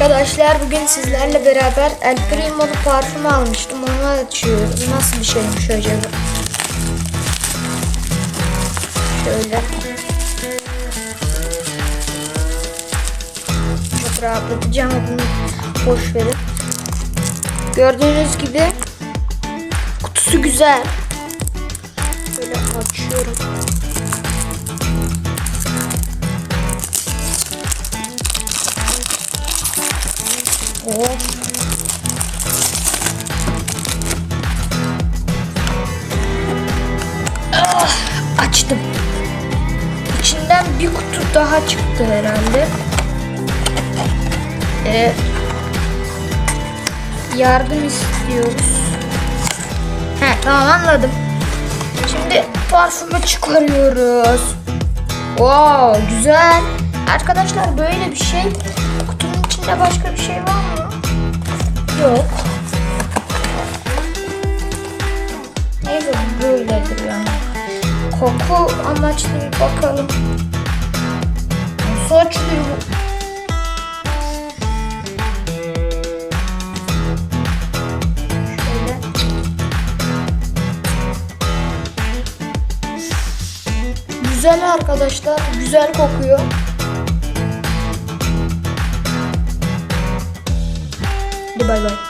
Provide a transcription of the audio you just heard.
Arkadaşlar bugün sizlerle beraber El Primo'lu parfüm almıştım. Onu açıyoruz. Nasıl bir şeymiş acaba? Şöyle. Çok rahatlatıcı ama bunu boş verin. Gördüğünüz gibi kutusu güzel. Böyle açıyorum. Oh. Ah, açtım. İçinden bir kutu daha çıktı herhalde. Ee, yardım istiyoruz. He tamam anladım. Şimdi parfümü çıkarıyoruz. Wow güzel. Arkadaşlar böyle bir şey. Kutunun içinde başka bir şey var? Yok. Neyse böyledir yani. Koku amaçlı bir bakalım. Nasıl açılıyor. Güzel arkadaşlar. Güzel kokuyor. でバイバイ。